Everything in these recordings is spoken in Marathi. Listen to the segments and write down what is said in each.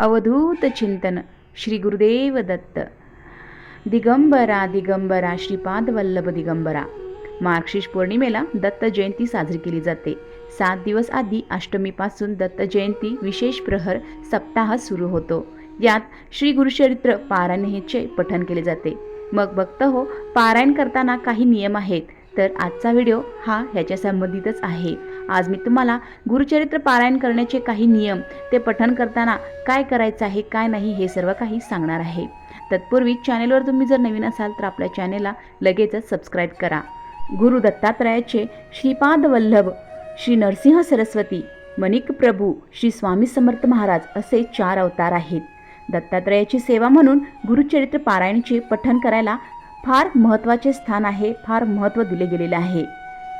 अवधूत चिंतन श्री गुरुदेव दत्त। दिगंबरा दिगंबरा श्रीपाद वल्लभ दिगंबरा। मार्गशीर्ष पौर्णिमेला दत्त जयंती साजरी केली जाते. सात दिवस आधी अष्टमीपासून दत्त जयंती विशेष प्रहर सप्ताह सुरू होतो. यात श्री गुरुचरित्र पारायणचे पठण केले जाते. मग बघतो हो पारायण करताना काही नियम आहेत तर आजचा व्हिडिओ हा ह्याच्या संबंधितच आहे. आज मी तुम्हाला गुरुचरित्र पारायण करण्याचे काही नियम ते पठण करताना काय करायचं आहे काय नाही हे सर्व काही सांगणार आहे. तत्पूर्वी चॅनेलवर तुम्ही जर नवीन असाल तर आपल्या चॅनेलला लगेचच सबस्क्राईब करा. गुरु दत्तात्रयाचे श्रीपाद वल्लभ श्री नरसिंह सरस्वती मणिक प्रभू श्री स्वामी समर्थ महाराज असे चार अवतार आहेत. दत्तात्रयाची सेवा म्हणून गुरुचरित्र पारायणचे पठण करायला फार महत्त्वाचे स्थान आहे फार महत्त्व दिले गेलेले आहे.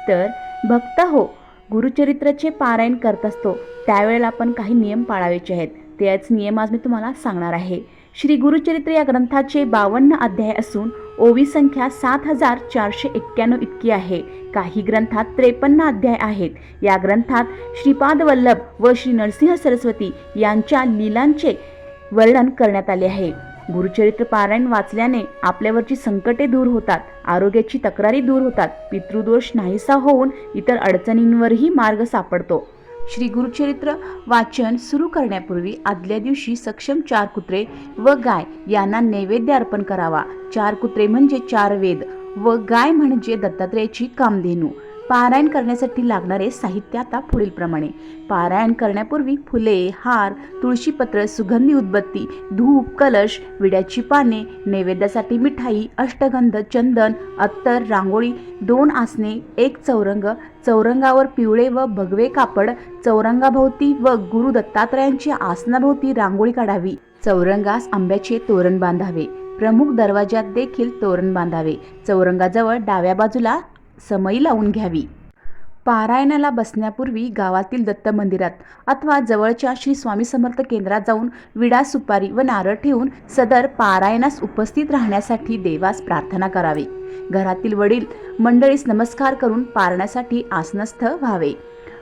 तर भक्त हो गुरुचरित्राचे पारायण करत असतो. त्यावेळेला आपण काही नियम पाळायचे आहेत. तेच नियम आज मी तुम्हाला सांगणार आहे. श्री गुरुचरित्र या ग्रंथाचे बावन्न अध्याय असून ओवी संख्या सात हजार चारशे एक्क्याण्णव इतकी आहे. काही ग्रंथात त्रेपन्न अध्याय आहेत. या ग्रंथात श्रीपाद वल्लभ व श्री नरसिंह सरस्वती यांच्या लीलांचे वर्णन करण्यात आले आहे. गुरुचरित्र पारायण वाचल्याने आपल्यावरची संकटे दूर होतात आरोग्याची तक्रारी दूर होतात पितृदोष नाहीसा होऊन इतर अडचणींवरही मार्ग सापडतो. श्री गुरुचरित्र वाचन सुरू करण्यापूर्वी आदल्या दिवशी सक्षम चार कुत्रे व गाय यांना नैवेद्य अर्पण करावा. चार कुत्रे म्हणजे चार वेद व गाय म्हणजे दत्तात्रेयाची कामधेनू. पारायण करण्यासाठी लागणारे साहित्य आता पुढीलप्रमाणे. पारायण करण्यापूर्वी फुले हार तुळशीपत्र सुगंधी उदबत्ती धूप कलश विड्याची पाने नैवेद्यासाठी मिठाई अष्टगंध चंदन अत्तर रांगोळी दोन आसने एक चौरंग चौरंगावर पिवळे व भगवे कापड चौरंगाभोवती व गुरु दत्तात्रयांची आसनाभोवती रांगोळी काढावी. चौरंगास आंब्याचे तोरण बांधावे. प्रमुख दरवाजात देखील तोरण बांधावे. चौरंगाजवळ डाव्या बाजूला समय लावून घ्यावी. पारायणाला बसण्यापूर्वी गावातील दत्त मंदिरात अथवा जवळच्या श्री स्वामी समर्थ केंद्रात जाऊन विडा सुपारी व नारळ ठेवून सदर पारायणास उपस्थित राहण्यासाठी देवास प्रार्थना करावी. घरातील वडील मंडळीस नमस्कार करून पारण्यासाठी आसनस्थ व्हावे.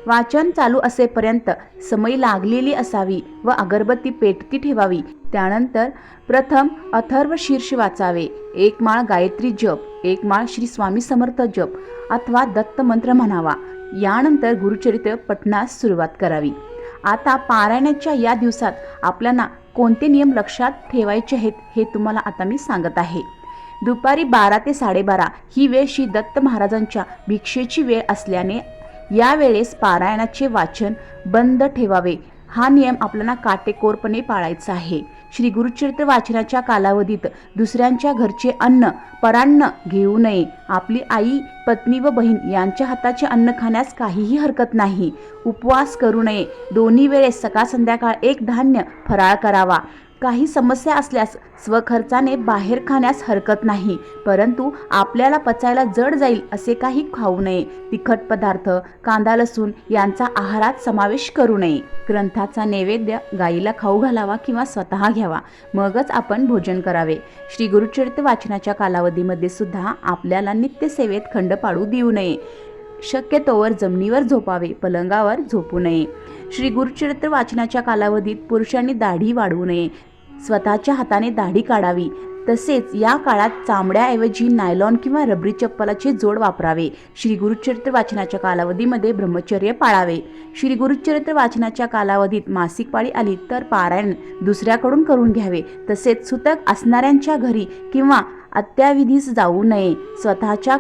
वाचन चालू असेपर्यंत समय लागलेली असावी व अगरबत्ती पेटती ठेवावी. त्यानंतर प्रथम अथर्व शीर्ष वाचावे. एक माळ गायत्री जप एक माळ श्री स्वामी समर्थ जप अथवा दत्त मंत्र म्हणावा. यानंतर गुरुचरित्र पठणास सुरुवात करावी. आता पारायणाच्या या दिवसात आपल्याला कोणते नियम लक्षात ठेवायचे आहेत हे तुम्हाला आता मी सांगत आहे. दुपारी बारा ते साडेबारा ही वेळ श्री दत्त महाराजांच्या भिक्षेची वेळ असल्याने यावेळेस पारायणाचे वाचन बंद ठेवावे. हा नियम आपल्याला काटेकोरपणे पाळायचा आहे. श्री गुरुचरित्र वाचनाच्या कालावधीत दुसऱ्यांच्या घरचे अन्न परान्न घेऊ नये. आपली आई पत्नी व बहीण यांच्या हाताचे अन्न खाण्यास काहीही हरकत नाही. उपवास करू नये. दोन्ही वेळेस सकाळ संध्याकाळ एक धान्य फराळ करावा. काही समस्या असल्यास स्वखर्चाने बाहेर खाण्यास हरकत नाही. परंतु आपल्याला पचायला जड जाईल असे काही खाऊ नये. तिखट पदार्थ कांदा लसूण यांचा आहारात समावेश करू नये. ग्रंथाचा नैवेद्य गाईला खाऊ घालावा किंवा स्वतः घ्यावा. मगच आपण भोजन करावे. श्री गुरुचरित्र वाचनाच्या कालावधीमध्ये सुद्धा आपल्याला नित्यसेवेत खंड पाडू देऊ नये. शक्यतोवर जमिनीवर झोपावे पलंगावर झोपू नये. श्री गुरुचरित्र वाचनाच्या कालावधीत पुरुषांनी दाढी वाढवू नये. स्वतःच्या हाताने दाढी काढावी. तसेच या काळात चामड्याऐवजी नायलॉन किंवा रबरी चप्पलाचे जोड वापरावे. श्री गुरुचरित्र वाचनाच्या कालावधीमध्ये ब्रह्मचर्य पाळावे. श्री गुरुचरित्र वाचनाच्या कालावधीत मासिक पाळी आली तर पारायण दुसऱ्याकडून करून घ्यावे. तसेच सुतक असणाऱ्यांच्या घरी किंवा अत्याविधीस जाऊ नये. स्वतःच्या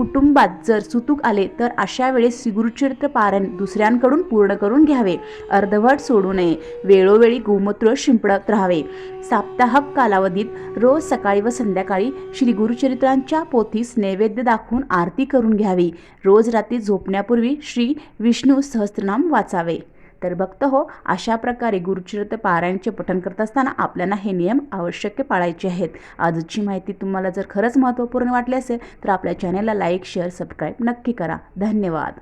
कुटुंबात जर सुतूक आले तर अशा वेळेस गुरुचरित्र पारण दुसऱ्यांकडून पूर्ण करून घ्यावे. अर्धवट सोडू नये. वेळोवेळी गोमूत्र शिंपडत राहावे. साप्ताहक कालावधीत रोज सकाळी व संध्याकाळी श्री गुरुचरित्रांच्या पोथीस नैवेद्य दाखवून आरती करून घ्यावी. रोज रात्री झोपण्यापूर्वी श्री विष्णू सहस्त्रनाम वाचावे. तर भक्त हो अशा प्रकारे गुरुचरित्र पारायणचे पठण करत असताना आपल्याला हे नियम आवश्यक पाळायचे आहेत. आजची माहिती तुम्हाला जर खरंच महत्त्वपूर्ण वाटली असेल तर आपल्या चॅनलला लाईक शेअर सबस्क्राईब नक्की करा. धन्यवाद.